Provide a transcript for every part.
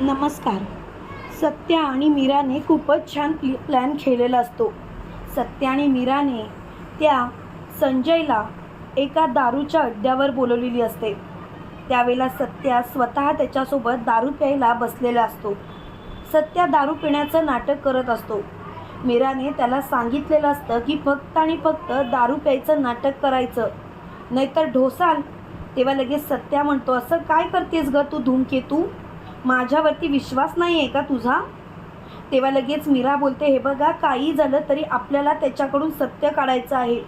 नमस्कार. सत्या आणि मीराने खूपच छान प्लि प्लॅन खेळलेला असतो. सत्या आणि मीराने त्या संजयला एका दारूच्या अड्ड्यावर बोलवलेली असते. त्यावेळेला सत्या स्वतः त्याच्यासोबत दारू प्यायला बसलेला असतो. सत्या दारू पिण्याचं नाटक करत असतो. मीराने त्याला सांगितलेलं असतं की फक्त आणि फक्त दारू प्यायचं नाटक करायचं. नाहीतर ढोसाल. तेव्हा लगेच सत्या म्हणतो असं काय करतेस ग तू धूमकेतू? माझ्यावरती विश्वास नाही आहे का तुझा? तेव्हा लगेच मीरा बोलते हे बघा काही झालं तरी आपल्याला त्याच्याकडून सत्य काढायचं आहे.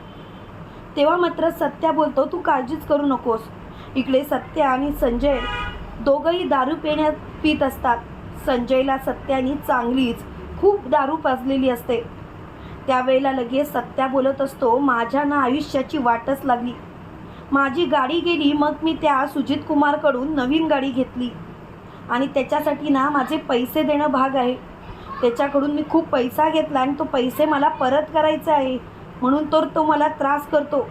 तेव्हा मात्र सत्या बोलतो तू काळजीच करू नकोस. इकडे सत्या आणि संजय दोघंही दारू पिण्यात पित असतात. संजयला सत्यानी चांगलीच खूप दारू पाजलेली असते. त्यावेळेला लगेच सत्या बोलत असतो माझ्या ना आयुष्याची वाटच लागली. माझी गाडी गेली मग मी त्या सुजित कुमारकडून नवीन गाडी घेतली. आणि त्याच्यासाठी ना माझे पैसे देणं भाग आहे. त्याच्याकडून मी खूप पैसा घेतला आणि तो पैसे मला परत करायचा आहे. म्हणून तर तो मला त्रास करतो.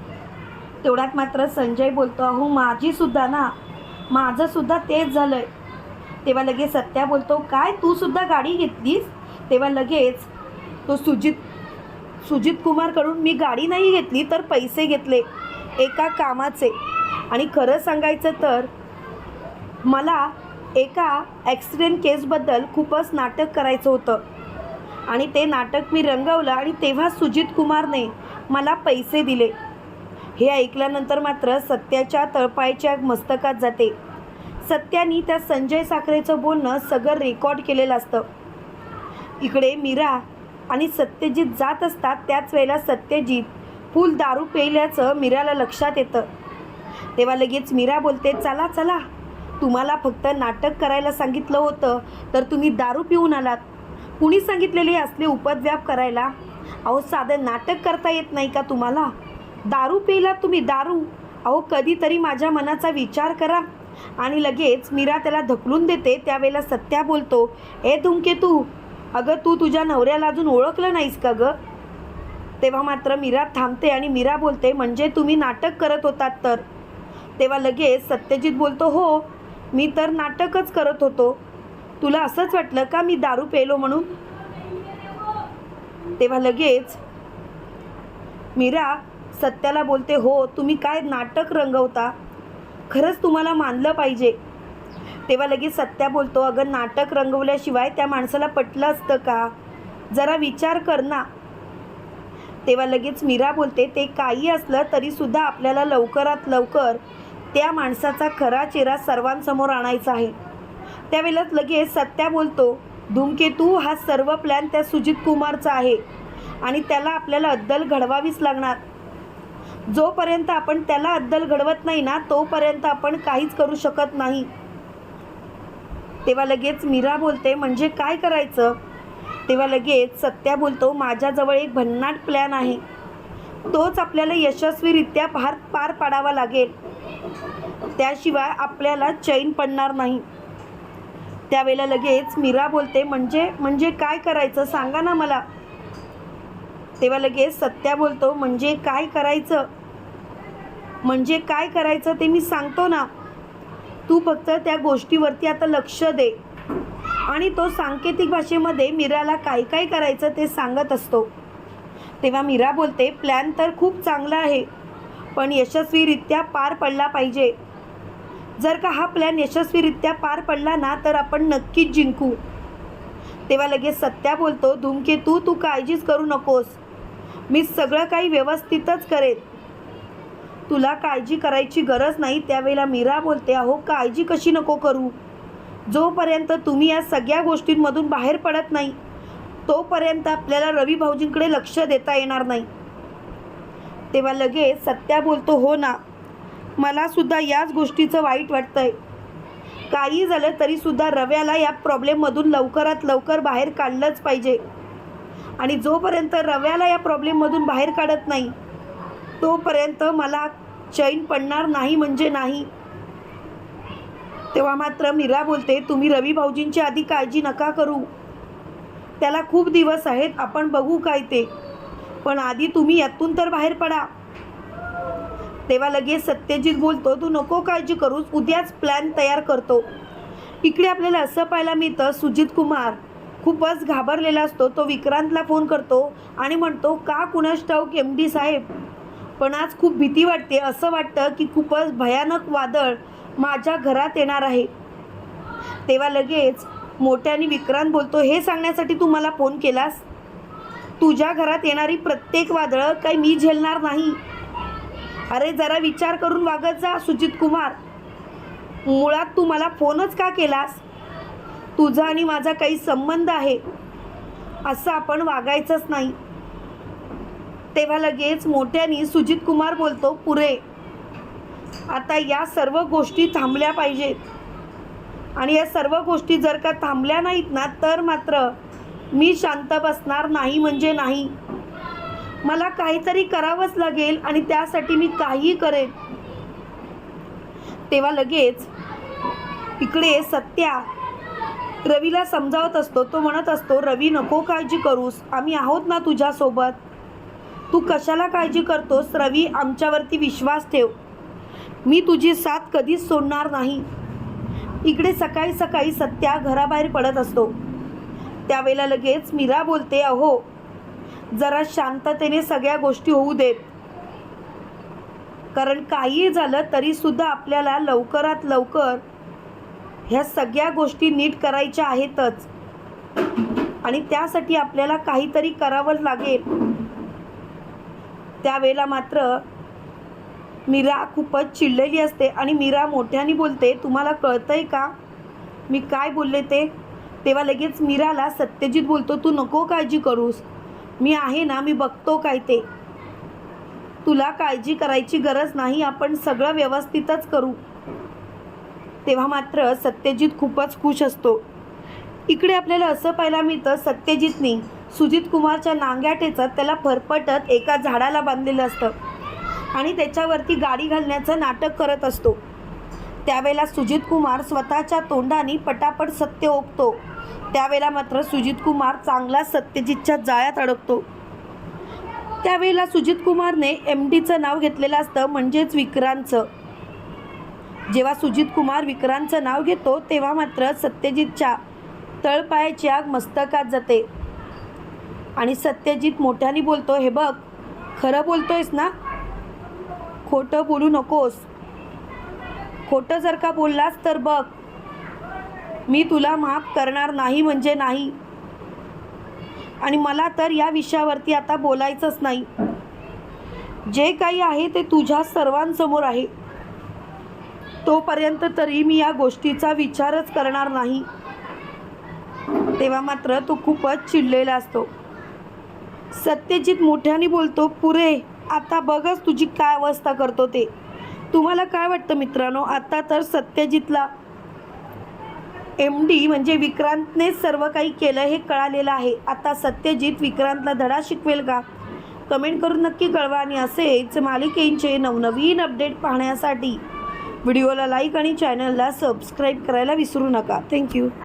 तेवढ्यात मात्र संजय बोलतो अहो माझीसुद्धा ना माझंसुद्धा तेच झालं आहे तेव्हा लगेच सत्या बोलतो काय तू सुद्धा गाडी घेतलीस? तेव्हा लगेच तो सुजित सुजित कुमारकडून मी गाडी नाही घेतली तर पैसे घेतले एका कामाचे. आणि खरं सांगायचं तर मला एका ॲक्सिडेंट केसबद्दल खूपच नाटक करायचं होतं. आणि ते नाटक मी रंगवलं आणि तेव्हा सुजित कुमारने मला पैसे दिले. हे ऐकल्यानंतर मात्र सत्याच्या तळपायच्या मस्तकात जाते. सत्यानी त्या संजय साखरेचं बोलणं सगळं रेकॉर्ड केलेलं असतं. इकडे मीरा आणि सत्यजित जात असतात त्याच वेळेला सत्यजित फुल दारू पेल्याचं मीराला लक्षात येतं. तेव्हा लगेच मीरा बोलते चला चला तुम्हाला फक्त नाटक करायला सांगितलं होतं तर तुम्ही दारू पिऊन आलात. कुणी सांगितलेले असले उपद्व्याप करायला? अहो साधं नाटक करता येत नाही का तुम्हाला? दारू पिला तुम्ही दारू. अहो कधीतरी माझ्या मनाचा विचार करा. आणि लगेच मीरा त्याला धकलून देते त्यावेळेला सत्या बोलतो ए धुमके तू अगं तू तुझ्या नवऱ्याला अजून ओळखलं नाहीस का गं? तेव्हा मात्र मीरा थांबते आणि मीरा बोलते म्हणजे तुम्ही नाटक करत होतात तर? तेव्हा लगेच सत्यजित बोलतो हो मी तर नाटकच करत होतो. तुला असंच वाटलं का मी दारू पेलो म्हणून? तेव्हा लगेच मीरा सत्याला बोलते हो तुम्ही काय नाटक रंगवता? खरंच तुम्हाला मानलं पाहिजे. तेव्हा लगेच सत्या बोलतो अगं नाटक रंगवल्याशिवाय त्या माणसाला पटलं असतं का? जरा विचार कर ना. तेव्हा लगेच मीरा बोलते ते काही असलं तरीसुद्धा आपल्याला लवकरात लवकर त्या माणसाचा खरा चेहरा सर्वांसमोर आणायचा आहे. त्यावेळेला लगेच सत्या बोलतो धूमकेतू हा सर्व प्लॅन त्या सुजित कुमारचा आहे आणि त्याला आपल्याला अद्दल घडवावीच लागणार. जोपर्यंत आपण त्याला अद्दल घडवत नाही ना तोपर्यंत आपण काहीच करू शकत नाही. तेव्हा लगेच मीरा बोलते म्हणजे काय करायचं? तेव्हा लगेच सत्या बोलतो माझ्याजवळ एक भन्नाट प्लॅन आहे. तोच आपल्याला यशस्वीरित्या पार पार पाडावा लागेल. त्याशिवाय आपल्याला चैन पडणार नाही. त्यावेळेला लगेच मीरा बोलते म्हणजे म्हणजे काय करायचं? सांगा ना मला. तेव्हा लगेच सत्या बोलतो म्हणजे काय करायचं? म्हणजे काय करायचं ते मी सांगतो ना. तू फक्त त्या गोष्टीवरती आता लक्ष दे. आणि तो सांकेतिक भाषेमध्ये मीराला काय काय करायचं ते सांगत असतो. तेव्हा मीरा बोलते प्लॅन तर खूप चांगला आहे पण यशस्वीरित्या पार पडला पाहिजे. जर का हा प्लॅन यशस्वीरित्या पार पडला ना तर आपण नक्कीच जिंकू. तेव्हा लगेच सत्या बोलतो धूमकेतू तू काळजीच करू नकोस. मी सगळं काही व्यवस्थितच करेन. तुला काळजी करायची गरज नाही. त्यावेळेला मीरा बोलते अहो काळजी कशी नको करू. जोपर्यंत तुम्ही या सगळ्या गोष्टींमधून बाहेर पडत नाही तोपर्यंत आपल्याला रवी भाऊजींकडे लक्ष देता येणार नाही. तेव्हा लगेच सत्या बोलतो हो ना मला सुद्धा याच गोष्टीचं वाईट वाटतंय. काही झालं तरीसुद्धा रव्याला या प्रॉब्लेममधून लवकरात लवकर बाहेर काढलंच पाहिजे. आणि जोपर्यंत रव्याला या प्रॉब्लेममधून बाहेर काढत नाही तोपर्यंत मला चैन पडणार नाही म्हणजे नाही. तेव्हा मात्र मीरा बोलते तुम्ही रवी भाऊजींची आधी काळजी नका करू. त्याला खूप दिवस आहेत आपण बघू काय ते. पण आधी तुम्ही यातून तर बाहेर पडा. तेव्हा लगेच सत्यजित बोलतो तू नको काळजी करूस उद्याच प्लॅन तयार करतो. इकडे आपल्याला असं पाहायला मिळतं सुजित कुमार खूपच घाबरलेला असतो तो विक्रांतला फोन करतो आणि म्हणतो का कुणास ठाऊक एम डी साहेब? पण आज खूप भीती वाटते असं वाटतं की खूपच भयानक वादळ माझ्या घरात येणार आहे. तेव्हा लगेच मोठ्याने विक्रांत बोलतो हे सांगण्यासाठी तू मला फोन केलास? तुझ्या घरात येणारी प्रत्येक वादळं काही मी झेलणार नाही. अरे जरा विचार करून वागत जा सुजित कुमार. मुळात तू मला फोनच का केलास? तुझा आणि माझा काही संबंध आहे. असं आपण वागायचंच नाही. तेव्हा लगेच मोठ्याने सुजित कुमार बोलतो पुरे आता या सर्व गोष्टी थांबल्या पाहिजेत. आणि या सर्व गोष्टी जर का थांबल्या नाहीत ना तर मात्र मी शांत बसणार नाही म्हणजे नाही. मला काहीतरी करावंच लागेल आणि त्यासाठी मी काहीही करेन. तेव्हा लगेच इकडे सत्या रवीला समजावत असतो. तो म्हणत असतो रवी नको काळजी करूस. आम्ही आहोत ना तुझ्यासोबत. तू कशाला काळजी करतोस? रवी आमच्यावरती विश्वास ठेव. मी तुझी साथ कधीच सोडणार नाही. इकडे सकाळी सकाळी सत्या घराबाहेर पडत असतो. त्यावेळेला लगेच मीरा बोलते अहो जरा शांततेने सगळ्या गोष्टी होऊ देत. कारण काही झालं तरी सुद्धा आपल्याला लवकरात लवकर ह्या सगळ्या गोष्टी नीट करायच्या आहेतच. आणि त्यासाठी आपल्याला काहीतरी करावं लागेल. त्यावेळेला मात्र मीरा खूपच चिडलेली असते आणि मीरा मोठ्याने बोलते तुम्हाला कळतंय का? मी काय बोलले ते? तेव्हा लगेच मीराला सत्यजित बोलतो तू नको काळजी करूस. मी आहे ना मी बघतो काय ते. तुला काळजी करायची गरज नाही आपण सगळं व्यवस्थितच करू. तेव्हा मात्र सत्यजित खूपच खुश असतो. इकडे आपल्याला असं पाहायला मिळतं सत्यजितने. सुजित कुमारच्या नांग्या त्याला फरफटत एका झाडाला बांधलेलं असतं. आणि त्याच्यावरती गाडी घालण्याचं नाटक करत असतो. त्यावेळेला सुजित कुमार स्वतःच्या तोंडाने पटापट सत्य ओकतो. त्यावेळेला मात्र सुजित कुमार चांगला सत्यजितच्या जाळ्यात अडकतो. त्यावेळेला सुजित कुमारने एम डीचं नाव घेतलेलं असतं म्हणजेच विक्रांतचं. जेव्हा सुजित कुमार विक्रांतचं नाव घेतो तेव्हा मात्र सत्यजितच्या तळपायाची आग मस्तकात जाते. आणि सत्यजित मोठ्याने बोलतो हे बघ खरं बोलतोयस ना? खोटं बोलू नकोस. खोटं जर का बोललास तर बघ मी तुला माफ करणार नाही म्हणजे नाही. आणि मला तर या विषयावरती आता बोलायचंच नाही. जे काही आहे ते तुझ्या सर्वांसमोर आहे. तोपर्यंत तरी मी या गोष्टीचा विचारच करणार नाही. तेव्हा मात्र तो खूपच चिडलेला असतो. सत्यजित मोठ्याने बोलतो पुरे आता बघच तुझी काय अवस्था करतो ते. तुम्हाला काय वाटतं मित्रांनो? आता तर सत्यजितला एम डी म्हणजे विक्रांतने सर्व काही केलं हे कळालेलं आहे. आता सत्यजित विक्रांतला धडा शिकवेल का? कमेंट करून नक्की कळवा आणि असेच मालिकेंचे नवनवीन अपडेट पाहण्यासाठी व्हिडिओला लाईक आणि चॅनलला सबस्क्राईब करायला विसरू नका. थँक्यू.